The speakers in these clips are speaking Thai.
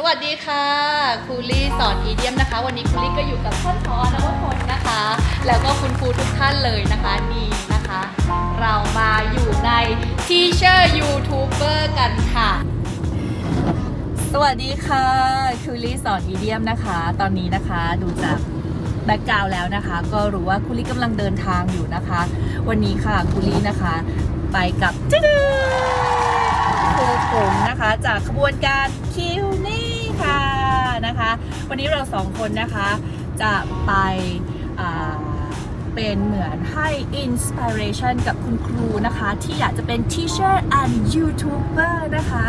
สวัสดีค่ะครูลี่สอนอีเดียมนะคะ วันนี้ครูลี่ก็อยู่กับท่านพอนวพลนะคะ แล้วก็คุณครูทุกท่านเลยนะคะนี่นะคะ เรามาอยู่ในทีเชอร์ยูทูบเบอร์กันค่ะ สวัสดีค่ะครูลี่สอนอีเดียมนะคะ ตอนนี้นะคะดูจากแบ็กกราวแล้วนะคะ ก็รู้ว่าครูลี่กำลังเดินทางอยู่นะคะ วันนี้ค่ะครูลี่นะคะ ไปกับจ๊ดครูปุ๋มนะคะ จากขบวนการคิวนี่ ค่ะนะคะ วันนี้เราสองคนนะคะจะไปเป็นเหมือนให้อินสปิเรชันกับคุณครูนะคะ ที่อยากจะเป็น Teacher and YouTuber นะคะ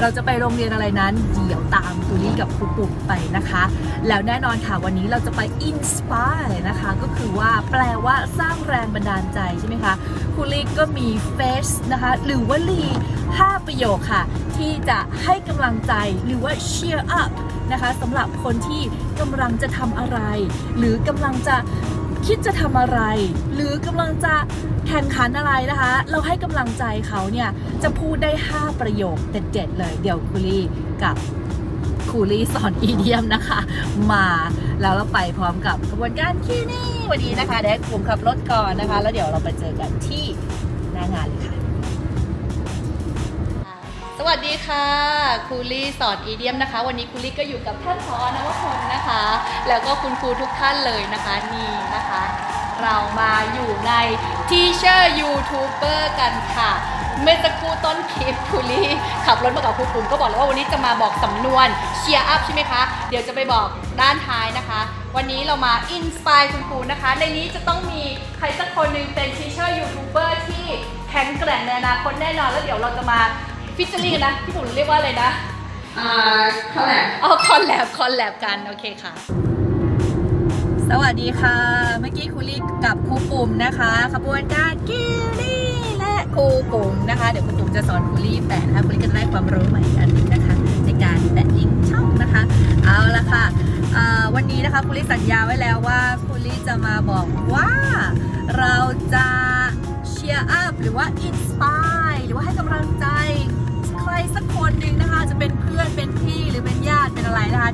เราจะไปโรงเรียนอะไรนั้น เดี๋ยวตามครูลี่กับครูปุ่มไปนะคะ แล้วแน่นอนค่ะวันนี้เราจะไป inspire นะคะ ก็คือว่าแปลว่าสร้างแรงบันดาลใจใช่ไหมคะครูลี่ก็มี face นะคะหรือว่าลี5ประโยคค่ะ ที่จะให้กำลังใจหรือว่า cheer up นะคะสำหรับคนที่กำลังจะทำอะไร หรือกำลังจะ คิดจะทำอะไร หรือกำลังจะแข่งขันอะไรนะคะ เราให้กำลังใจเขาเนี่ยจะพูดได้ 5 ประโยคเด็ดๆเลยเดี๋ยวคุลี่กับคูลี่สอนอีเดียมนะคะ มาแล้วเราไปพร้อมกับกระบวนการคีนี่วันนี้นะคะเด็กผมขับรถก่อนนะคะ แล้วเดี๋ยวเราไปเจอกันที่หน้างานเลยค่ะ วัสดีค่ะครูลี่สอนอีเดียมนะคะ วันนี้ครูลี่ก็อยู่กับท่านผอนวพลนะคะ แล้วก็คุณครูทุกท่านเลยนะคะนี่นะคะ เรามาอยู่ในทีเชอร์ยูทูบเบอร์กันค่ะ เมื่อสักครู่ต้นคลิปครูลี่ขับรถมากับครูปุ่มก็บอกแล้วว่าวันนี้จะมาบอกสำนวนเชียร์อัพใช่ไหมคะ เดี๋ยวจะไปบอกด้านท้ายนะคะ วันนี้เรามาอินสปายคุณครูนะคะ ในนี้จะต้องมีใครสักคนหนึ่งเป็นทีเชอร์ยูทูบเบอร์ที่แข็งแกร่งในอนาคตแน่นอนแล้วเดี๋ยวเราจะมา ฟิชเชอรี่กันนะพี่ผมเรียกว่าอะไรนะอ่าคอลแลบอ๋อคอนแลบคอนแลบกันโอเคค่ะ สวัสดีค่ะ เมื่อกี้ครูลี่กับครูปุ่มนะคะขบวนการกิลลี่และครูปุ่มนะคะ เดี๋ยวครูปุ่มจะสอนครูลี่แปะนะคะครูลี่ก็จะได้ความรู้ใหม่อีกอันหนึงนะคะในการแปะลิงก์ช่องนะคะ เอาละค่ะอ่าวันนี้นะคะครูลี่สัญญาไว้แล้วว่าครูลี่จะมาบอกว่าเราจะเชียร์อัพหรือว่าอินสปายหรือว่าให้กำลังใจ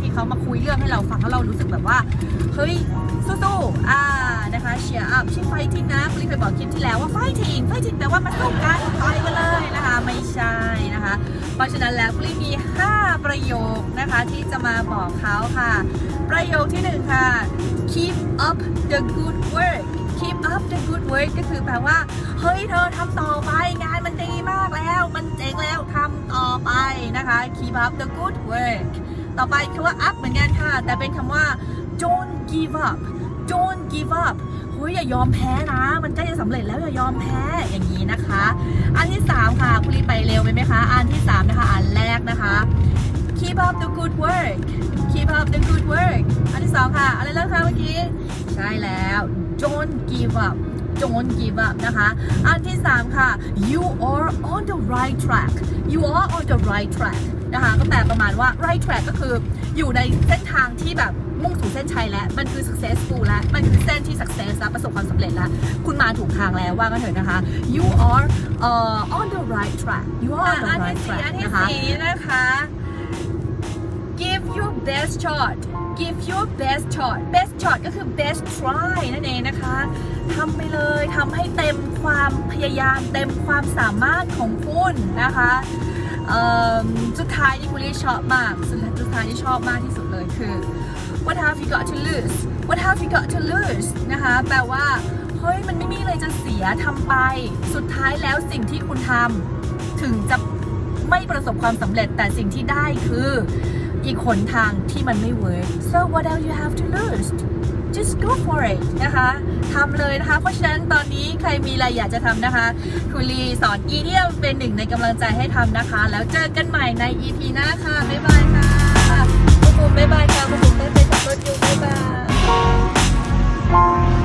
ที่เขามาคุยเรื่องให้เราฟังแล้วเรารู้สึกแบบว่า เฮ้ย สู้ๆอ่านะคะเชียร์อัพชื่อไฟทิ้งนะคุณลิเคยบอกคลิปที่แล้วว่าไฟทิ้งไฟทิ้งแปลว่ามาสู้กันต่อยกันเลยนะคะ ไม่ใช่นะคะ เพราะฉะนั้นแล้วคุณลิมี 5 ประโยคนะคะที่จะมาบอกเขาค่ะ ประโยคที่หนึ่งค่ะ keep up the good work keep up the good work ก็คือแปลว่า เฮ้ยเธอทำต่อไปงานมันดีมากแล้ว มันเจ๋งแล้วทำต่อไปนะคะ keep up the good work ต่อไปคือว่า up เหมือนกันค่ะ แต่เป็นคำว่า don't give up don't give up เฮ้ยอย่ายอมแพ้นะ มันใกล้จะสำเร็จแล้วอย่ายอมแพ้อย่างนี้นะคะ อันที่ 3 ค่ะ คุณรีไปเร็วไปไหมคะ อันที่ 3 นะคะ อันแรกนะคะ keep up the good work keep up the good work อันที่ 2 ค่ะ อะไรแล้วคะเมื่อกี้ ใช่แล้ว don't give up don't give up นะคะ อันที่ 3 ค่ะ you are on the right track you are on the right track นะคะ ก็แปลประมาณว่า right track ก็คืออยู่ในเส้นทางที่แบบมุ่งสู่เส้นชัยแล้ว มันคือ successful แล้ว มันคือเส้นที่ success แล้วประสบความสำเร็จแล้ว คุณมาถูกทางแล้วว่ากันเถอะนะคะ you are uh, on the right track you are on the อัน right ที่สี่ track อันที่นะคะ สี่นะคะ give your best shot give your best shot best shot ก็คือ best try นั่นเองนะคะทำไปเลยทำให้เต็มความพยายามเต็มความสามารถของคุณนะคะเอิ่ม สุดท้ายที่คุณลี่ชอบมากสุดสุดท้ายที่ชอบมากที่สุดเลยคือ what have you got to lose what have you got to lose นะคะ แปลว่า เฮ้ย มันไม่มีอะไรจะเสียทำไป สุดท้ายแล้วสิ่งที่คุณทำถึงจะไม่ประสบความสำเร็จแต่สิ่งที่ได้คือ อีกหนทางที่มันไม่เวิร์ก so what else you have to lose for it นะคะทำเลยนะคะ เพราะฉะนั้นตอนนี้ใครมีอะไรอยากจะทำนะคะคุณลีสอนอีเดียมเป็นหนึ่งในกำลังใจให้ทำนะคะ แล้วเจอกันใหม่ใน EP หน้าค่ะ บ๊ายบายค่ะคุณปู่บ๊ายบายค่ะคุณปู่ไม่ไปขับรถอยู่บ๊ายบาย